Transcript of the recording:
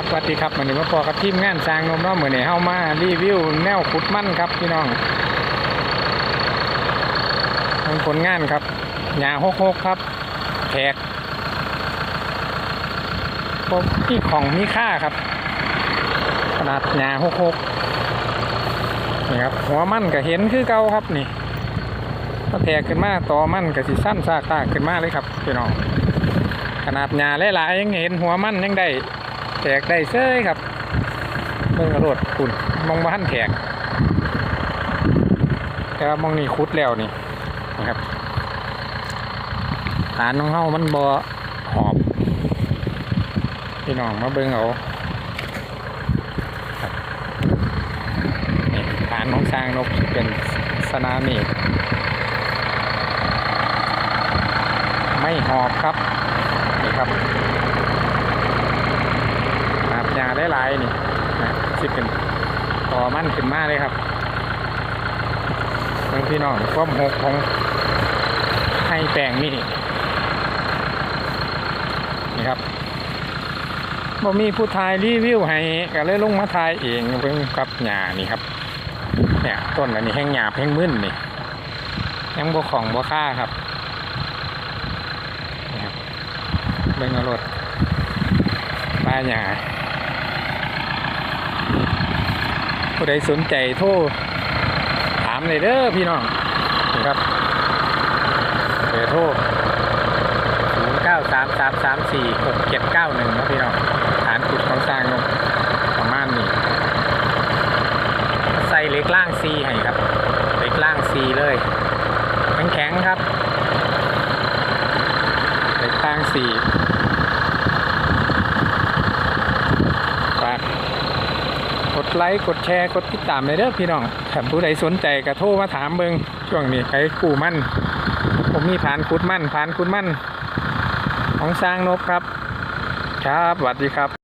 ครับสวัสดีครับวันนี้มาพอกับทีมงานสร้างนมเนาะเหมือนในเฮามารีวิวแนวขุดมั่นครับพี่น้องเป็นผลงานครับหญ้าหกหกครับแขกพวกที่ของมีค่าครับ ขนาดหญ้าหกหกนี่ครับหัวมั่นก็เห็นคือเก่าครับนี่ก็แทกขึ้นมาต่อมั่นก็สิสั้นซากตาขึ้นมาเลยครับพี่น้องขนาดหญ้าหลายๆยังเห็นหัวมั่นยังได้ แตกได้เซ้ยครับเบิ่งระโดดคุณมองบ้านแตกแต่ว่ามองนี่คุดแล้วนี่นะครับฐานของเฮามันบ่หอบพี่น้องมาเบิ่งเอาฐานของสร้างนกเป็นสนามีไม่หอบครับนี่ครับ หลายๆนี่นะสิเป็นต่อมั่นขึ้นมาเลยครับเพื่อนพี่น้องความหกของให้แปลงนี่นี่ครับบ่มีผู้ถ่ายรีวิวให้ก็เลยลงมาถ่ายเองเพิ่งกับหญ้านี่ครับเนี่ยต้นอันนี้แห้งหยาบแห้งมึนนี่ยังบ่ของบ่ค่าครับนี่ครับเบิ่งรถป้าหญ้า ผู้ใดสนใจโทรถามเลยเด้อพี่น้องนี่ครับเบอร์โทร0 9 3 3 3 4 6 7 9 1นะพี่น้องฐานขุดของสร้างนกประมาณนี้ใส่เล็กล่างซีให้ครับ เล็กล่างซีเลยแข็งๆครับ เล็กล่างซีฝาก ก ดไลค์กดแชร์กดติดตามเลยเด้อพี่น้องถ้าผู้ใดสนใจก็โทรมาถามเบิงช่วงนี้ไปกู้มั่นผมมีผานคุดมั่นผานคุดมั่นของสร้างนบครับ ครับสวัสดีครับ